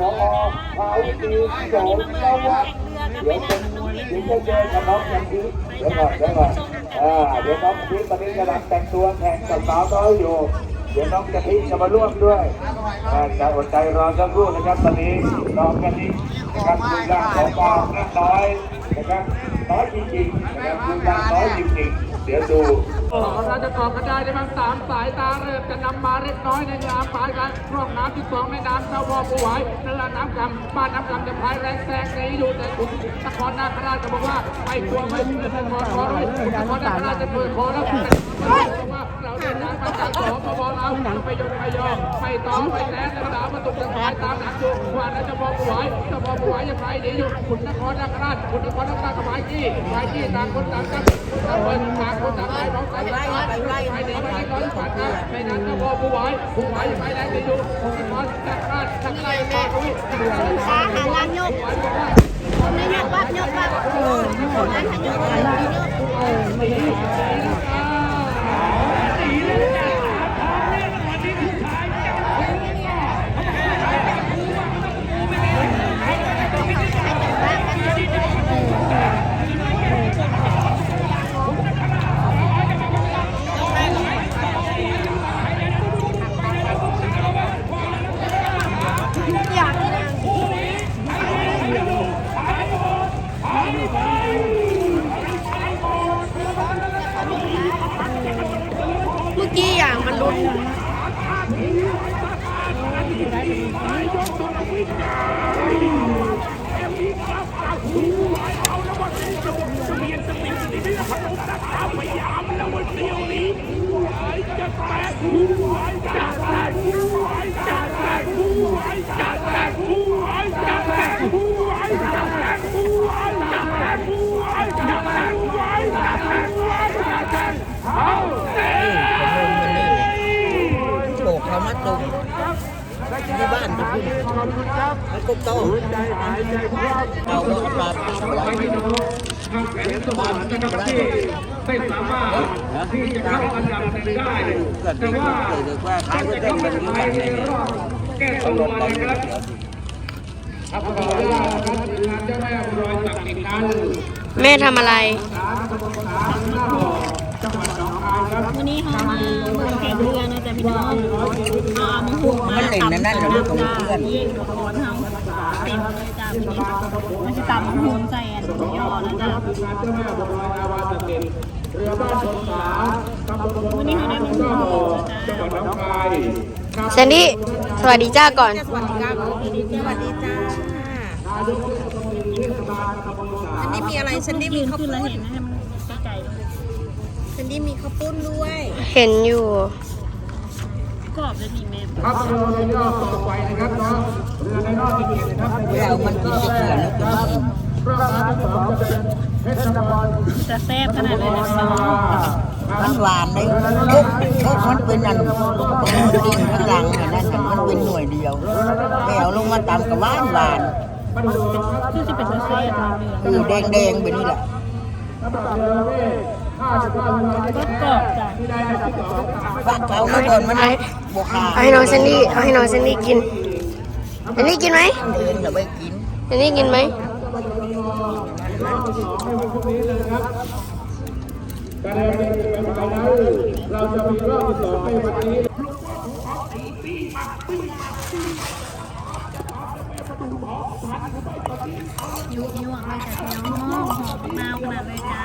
พอพาวิธีโสมเจ้าวัดเดี๋ยวเป็นเดี๋ยวจะเจอกับน้องยันทีเดี๋ยวก่อนเดี๋ยวก่อนอ่าเดี๋ยวน้องพีตอนนี้กำลังแต่งตัวแข่งกับสาวน้อยอยู่ เดี๋ยวน้องจะพีจะมาร่วมด้วยอ่าจะอดใจรอสักครู่นะครับตอนนี้น้องกันนี้นะครับรูปร่างของปางน้อยนะครับน้อยจริงๆนะครับรูปร่างน้อยจริงๆเดี๋ยวดู เราจะตอบกันได้ในบางสามสายตาเริ่มจะนำมาเล็กน้อยในน้ำปลายกันร่องน้ำที่สองในน้ำเจ้าวอผู้ไหวนั่นละน้ำกำบ้านน้ำกำจะพายแรงแซงในีอยู่แต่คุณนครนาคราชจะบอกว่าไม่กลัวไม่กลัวนครขอด้วยนครนาคราชจะเปิดคอแล้วบอกว่าเราเดินทางมาจากสอง พบเราไปยกไปยอมไปต่อไปแล้สนามมาตุกจะพายตามหลังอยู่ว่าแล้วจะวอผู้ไหวจะวอผู้ไหวจะพายหนีอยู่คุณนครนาคราชคุณนครนาคราชกับพายจี้พายจี้ต่างคนต่างกันต่างคนต่างคนต่างไปร้องไปไล่ไปไล่ไปไล่ไปไล่ร้อยฝันนะไปนั้นก็พอผู้ไหวผู้ไหวไปแรงไปดูคุณนครนาคราชทั้งไล่แม่เขาวิ่งขาหางานยกคนไม่ยกวัดยกวัดเออคนนั้นหายกวัดยกเมื่อกี้อย่างมันลุ้น โบกเขามาตรง ที่บ้านจะขึ้นมันก็โตเอาปลาปีไว้ไม่สามารถที่จะเข้าอันดับหนึ่งได้เกิดเป็นเกิดว่าเขาจะได้เป็นไหนเนี่ยแก้ตัวนะครับครับขอเวลาครับงานเจ้าแม่รอยสักดิ์กันแม่ทำอะไร วันนี้เขามาเมืองแข่งเรือนะจ๊ะพี่น้องเอามาหุงมามันเล่นนั่นนั่นเราลูกของเพื่อนยิ่งเต็มเลยจ้ะวันนี้มันจะตำมะฮุงใส่อันยอนะจ๊ะเรือบ้านสงขลาตำบลบวันนี้เขาได้มาหุงก็นะจัจ๊ะงหวัดหนองคายครับแซนดี้สวัสดีจ้าก่อน สวัสดีครับสวัสดีจ้าฉันนี่มีอะไรฉันนี่มีข้าวปุ้นเห็นนะให้มันไกลๆเลย ฉันนี่มีข้าวปุ้นด้วย เห็นอยู่ กรอบเลยนี่แม่ครับเรือในรอบต่อไปนะครับเนาะเรือในรอบที่เจ็ดนะครับเรามันกินจะเกลือแล้วจะไม่อิ่มรอบที่สองจะเป็นเพชรนครจะแซ่บขนาดเลยนะพี่น้องมันหวานเลยทุกทุกมันเป็นอันตรงดิ่งข้างหลังอันนั้นน่ะมันเป็นหน่วยเดียวแมวลงมาตามกับหวานหวานคือจะเป็นแซ่บเลยคือแดงแดงๆแบบนี้แหละก็กรอ บจ้ะฟักเขามาก่อนมันไอ้บวขาเอาให้น้องแซนดี้เอาให้น้องแซนดี้กินแซนดี้กินไหมเดินจะไปกินแซนดี้กินไหมเราจะมีรอบที่สองในวันนี้ยุกยวกเลยจ้ะพี่น้องหอมมะนาวขนาดเลยจ้า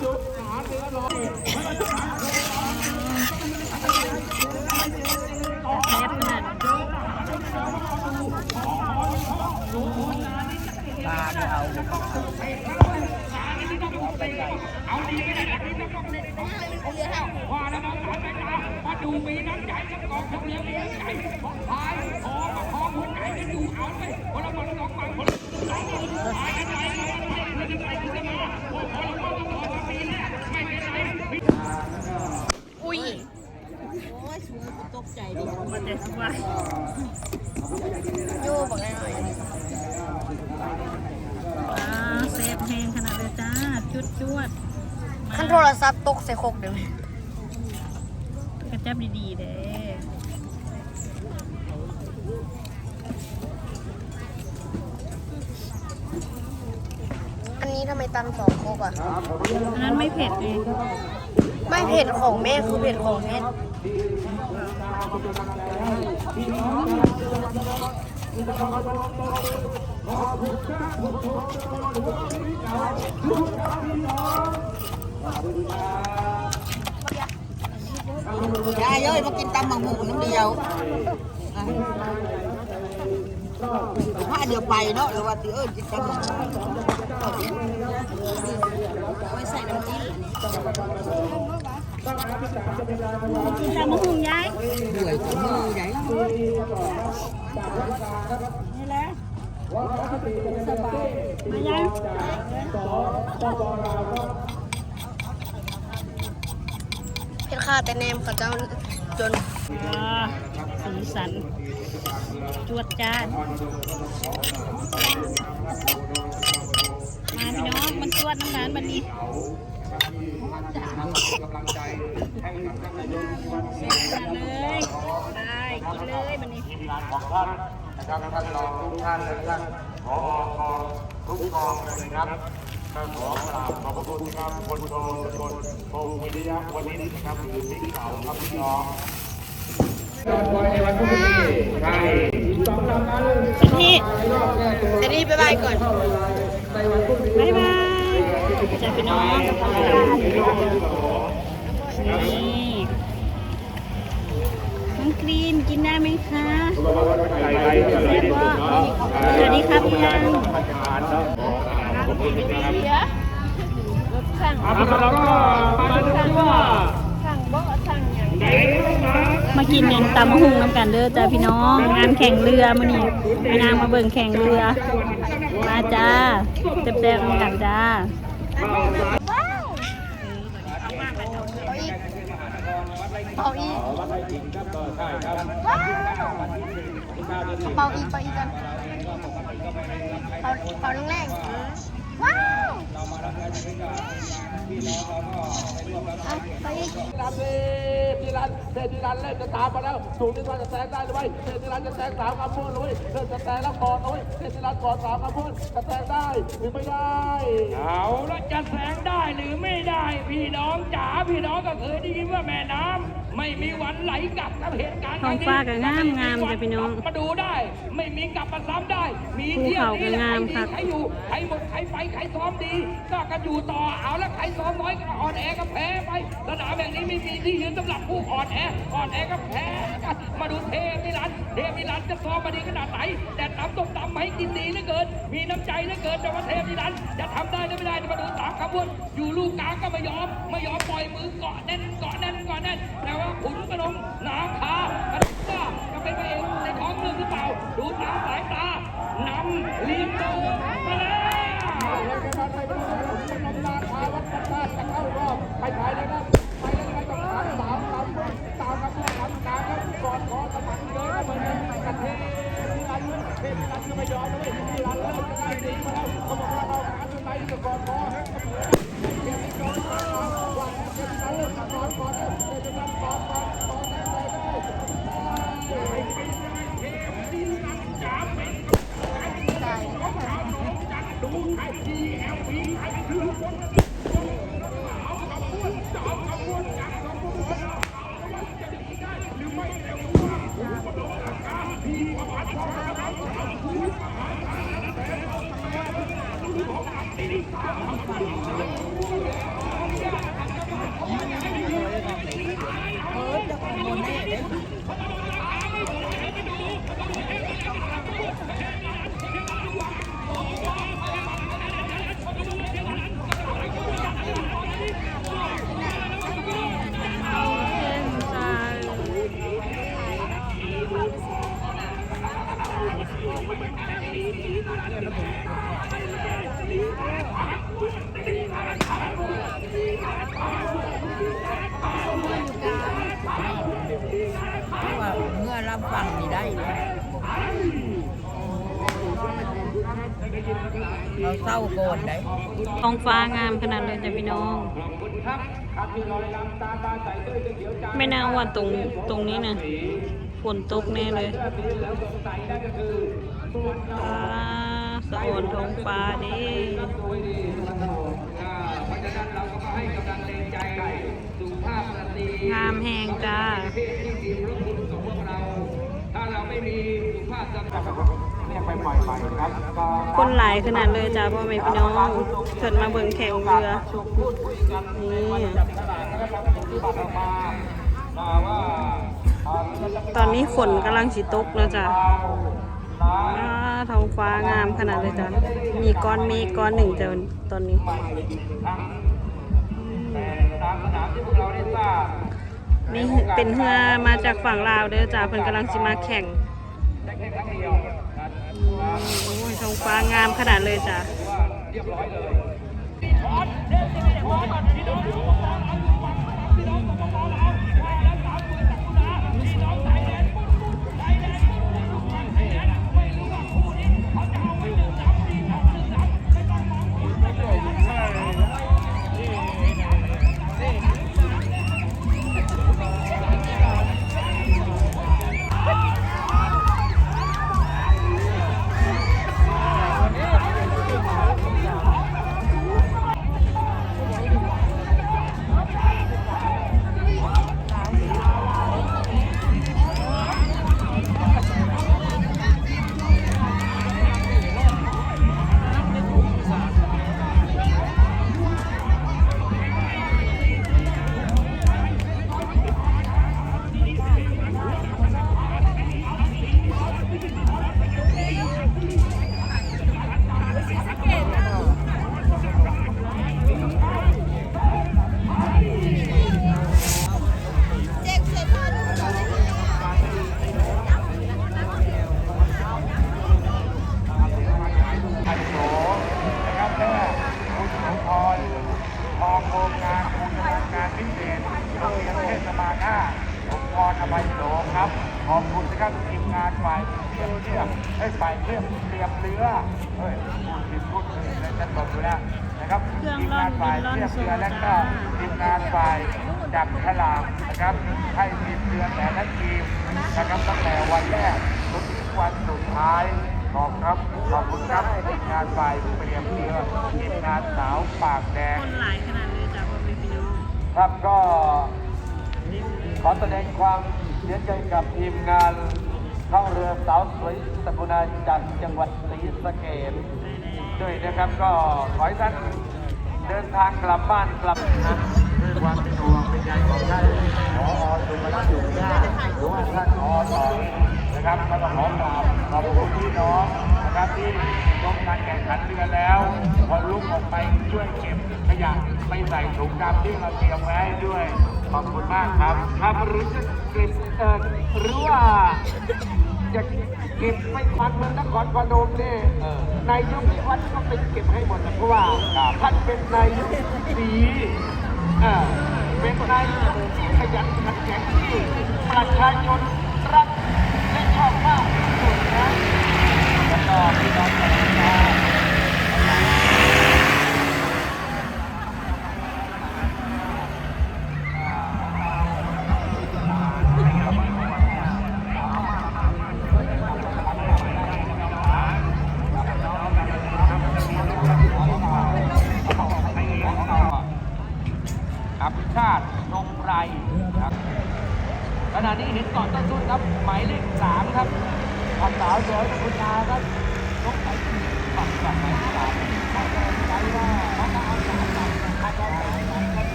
อยู่หาเนื้อรอแว่าแล้วน้องสาวใจตามาดูมีน้ำใจกับกองทัพเรือมีน้ำใจของพายขอกับพอหัวใจกันดูเอาไปคนละคนสองฝั่งคนละสองฝั่งพายกันไปเพื่อจะไปที่จะมาโอ้โหเราก็ต้องรอมาปีแรกไม่เป็นไรอุ้ยโอ้ยสวยตกใจดิมันจะสบายโย่บอกได้หน่อยอ่าแซ่บแห้งขนาดเลยจ้าจุดจวด ขั้นโทรศัพท์ตกใส่คกเดี๋ยวกระจับดีๆเด้อันนี้ทำไมตำสองคกอะ อันนั้นไม่เผ็ดเลยไม่เผ็ดของแม่คือเผ็ดของเพชร ยมากินตำหมังหมูน้ำเดียวถ้าเดียวไปเนาะหรือว่าตีเอ้ยกินตำมังหูไว้ใส่น้ำจิ้มกินตามมะฮุงยายด้วยกับมือใหญ่นี่แหละสบายมายายเพชรค่าแต่แนมเขาเจ้า จนสีสัน จวดจ้านมาพี่น้อง มันจวดน้ำร้านบันนี้เสร็จเลยไปกินเลยบันนี้ของท่านนะครับท่านรองทุกท่านและท่านผอทุกกองเลยครับ ขอกราบขอบพระคุณครับคนโทชนพงศ์วิทยาวันนี้นะครับหรือพี่เก่าครับพี่น้องในวันพรุ่งนี้ใช่สองลำนั้นพี่อันนี้ไปบายก่อนบ๊ายบายจ้าพี่น้องนี่น้องกรีนกินได้ไหมคะสวัสดีครับพี่ยัง แล้วก็มาดูว่ามากินยังตำมะฮุงน้ำกันเด้อจ้าพี่น้องงานแข่งเรือมื้อนี้แม่นางมาเบิ่งแข่งเรือ มาจ้าเต็มๆน้ำกันจ้าเอาอีกว้าวเป่าอีกเป่าอีกกันเป่าเป่าแรงๆ ว้าวเอาไปอีกรันเที่รันเทที่รันเล่นจะตามมาแล้วสูงที่ว่าจะแซงได้หรือไม่เทที่รันจะแซงสามคำพูดเลยเริ่มจะแซงแล้วก่อนเลยเทที่รันก่อนสามคำพูดจะแซงได้หรือไม่ได้เอาแล้วจะแสงได้หรือไม่ได้ พี่น้องจ๋าพี่น้องก็เคยได้ยินว่าแม่น้ำ ไม่มีวันไหลกลับกับเหตุการณ์ท้องฟ้าก็งามงามจ้ะพี่น้องมาดูได้ ไม่มีกลับมาซ้ำได้ มีภูเที่ยวเขาก็นี้แหละงามใครครับดีใครอยู่ใครหมดใครไปใครซ้อมดี ก็กันอยู่ต่อเอาแล้วใครซ้อมน้อยก็อ่อนแอก็แพ้ไปสนามแบบนี้ไม่มีที่ยืนสำหรับผู้อ่อนแออ่อนแอก็แพ้กันมาดูเทพนิรันดร์เทพนิรันดร์จะซ้อมมาดีขนาดไหนแต่ตำต้มตำให้กินดีเหลือเกิน มีน้ำใจเหลือเกินแต่ว่าเทพนิรันดร์จะทำได้หรือไม่ได้มาดูสามขบวนอยู่ลูกกลางก็ไม่ยอมไม่ยอมปล่อยมือเกาะแน่นเกาะแน่นเกาะแน่นแต่ว่าขุนกระนงหนาขากระด้าจะเป็นพระเอกในท้องเรื่องหรือเปล่า ดูตามสายตานำเลี้ยงตัวมาแล้วไปภายในนั้นไปแล้วไปต้องขันสามคำตามคำพูดคำกลางครับก่อนขอสมัครเลยก็เหมือนกันกับเทที่รันเทที่รันก็ไม่ยอมเลยที่รันเริ่มจะได้ดีมาแล้วเขาบอกว่าเราหาตัวไหนจะก่อนขอ ที่รัามฝั่งนี่ได้เลยเราเศร้าโกนได้ท้องฟ้างามขนาดเลยจ้ะพี่น้อง ไม่น่าว่าตรงตรงนี้นะฝนตกแน่เลยฟ้าสะออนท้องฟ้าดิงามแหงจ้า คนหลายขนาดเลยจ้าพ่อแม่พี่น้องเกิดมาเบิ่งแข่งเรือนี่ตอนนี้ฝนกำลังสิตกแล้วจ้ะเอาท้องฟ้างามขนาดเลยจ้ะมีก้อนเมฆก้อนหนึ่งจ้ะตอนนี้แต่ตามสนามที่พวกเราได้ทราบ นี่เป็นเฮือมาจากฝั่งลาวเด้อจ้าเพิ่นกำลังสิมาแข่งได้แค่ครั้งเดียวนะโอ้ยท้องฟ้างามขนาดเลยจ้า มงานฝ่ายเทียมเทียมให้ฝ่ายเทียมเตรียมเรือเฮ้ยพูดผิดพูดผิดเลยจะตกอยู่แล้วนะครับเครื่องทีมร่อนงานฝ่ายดินร่อนเทียมเรือและก็โซ่จ้าทีมงานฝ่ายจับฉลากนะครับให้ทีมเรือแต่ละทีมนะครับตั้งแต่วันแรกจนถึงวันสุดท้ายขอบครับขอบคุณครับทีมงานฝ่ายเปรียบเรือทีมงานสาวปากแดงคนหลายขนาดเลยจ้ะพ่อแม่พี่น้องครับก็ขอแสดงความเสียใจกับทีมงาน ท่องเรือสาวสวยสกุณาจากจังหวัดศรีสะเกษด้วยนะครับก็ขอให้ท่านเดินทางกลับบ้านกลับนะด้วยความเป็นห่วงเป็นใยของท่านขอสุภลักษณ์อยู่าหรือว่าท่านอสองนะครับก็ต้องขอกราบขอบคุณพี่น้องนะครับที่ลงการแข่งขันเรือแล้ว พอลุกออกไปช่วยเก็บขยะไปใส่ถุงดำที่เราเตรียมไว้ด้วยขอบคุณมากครับครับรือจะเก็บเอ่อ หรือว่าจะเก็บไม่ควันเมืองนครพนมเนี่ยนายกนิวัฒน์ก็ไปเก็บให้หมดนะเพราะว่าท่านเป็นนายกสีเอ่อเป็นนายกที่ขยันขันแข็งที่ประชาชน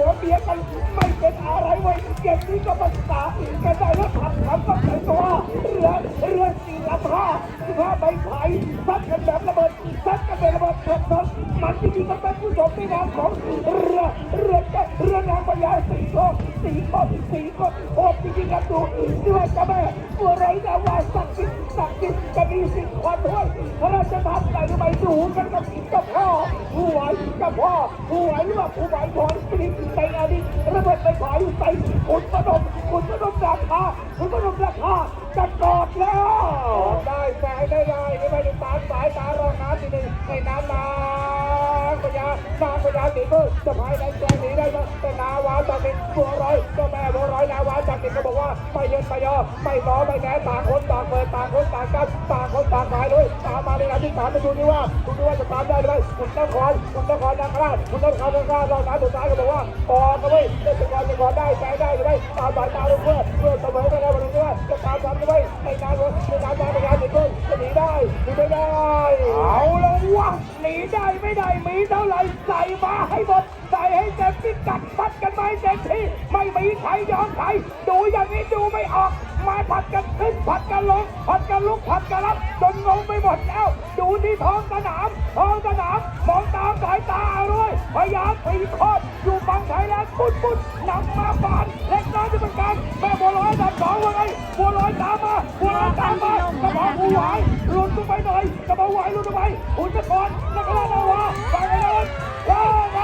หัวเมียกันไม่เป็นอะไรไว้เก็บนี้ก็ภาษากันได้แล้วทำทำก็ใส่ตัวเรือเรือสี่ลำห้าสิบห้าใบไผ่ซัดกันแบบระเบิดซัดกันแบบระเบิดเถิดเถิดมันจริงๆก็เป็นผู้ชมในนามของเรือเรือเรือนางพญาสีโคสีโคสีโคโอ้จริงๆครับดูด้วยจ้าแม่บัวไรนะว่าสักดิ์สิทธิ์สักดิ์สิทธิ์จะมีสิ่งความด้วยพระราชทานใส่ไม่ดูกันกับกับพ่อผู้ไหวกับพ่อผู้ไหวหรือว่าผู้ไหวถอนปริศในอดีตระเบิดไปขายใส่คุณพนมคุณพนมราคาคุณพนมราคาจะกอดแล้วได้แสงได้ได้ไม่ได้ตาสายตารองน้ำที่หนึ่งในน้ำนา ไม่เย็นไม่ยอไม่รอไม่แน่ต่างคนต่างเปิดต่างคนต่างกันต่างคนต่างหายเลยตามมาในนาทีสามไปดูนี่ว่าดูนี่ว่าจะตามได้ไหรือไม่คุณนครคุณนครนางราชคุณนครนางราชรองน้ำสุดท้ายก็บอกว่าปอก็ไม่ได้จะก่อนจะก่อนได้แสงได้หรือไม่ตามสายตาลงเพื่อเพื่อเสมอกันแล้ววันนี้ว่าจะตามทันหรือไม่ในนานวันในนานวันในนานเด็กจะหนีได้หรือไม่ได้เอาแล้ววะหนีได้ไม่ได้มีเท่าไหร่ใส่มาให้หมด ให้เต็มพิกัดปัดกันไปเต็มที่ไม่มีใครยอมใครดูอย่างนี้ดูไม่ออก มาผัดกันขึ้นผัดกันลงผัดกันลุกผัดกันรับจนงงไปหมดแล้วดูที่ท้องสนามท้องสนามมองตามสายตาเอาด้วยพยายามปีคตรอยู่ฝั่งไทยแลนด์ปุ้นปุ้นนำมาบานเล็กน้อยที่เป็นการแม่บัวลอยอันบสองว่าไงบัวลอยตามมาบัวลอยตามมากระเพาะผู้ไหวหลุดลงไปหน่อยกระเพาะไหวหลุดลงไปหุ่นตะกอนนักล่านาวาฝั่งไอ้นนท์ว้า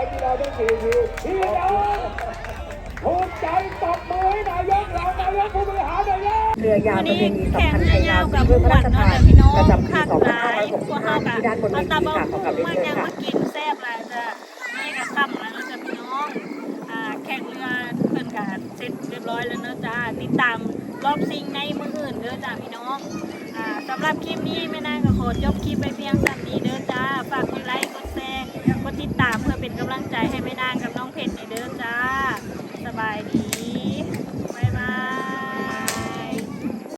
นักกีฬาทั้งสี่ทีมพี่น้องภูมิใจตบมือให้นายกเรานายกผู้บริหารนายกเรือยาววันประนี้เพณีแข่งสำคัญเรืไทยาวอยยาวกับด้วยพระราชทานพี่น้องประจำปีภาคหลายพวกเฮา2565กับที่ด้านบนเวเอาทีตาบอค่ะขอกลับเรียนมันเชิญยังค่ะมากินแซ่บลยจ้ะนี่ก็ค่ำแล้วเนาะจ้ะพี่น้องแข่งเรือเพิ่นก็เสร็จเรียบร้อยแล้วเนาะจ้าติดตามรอบซิงในมืออื่นเด้อจ้ะพี่น้องอสำหรับคลิปนี้แม่นางก็ขอจบคลิปไปเพียงเท่านี้เด้อจ้าฝากกดไลค์ ก็ติดตามเพื่อเป็นกำลังใจให้แม่นางกับน้องเพชรในเดิอจ้า สบายดี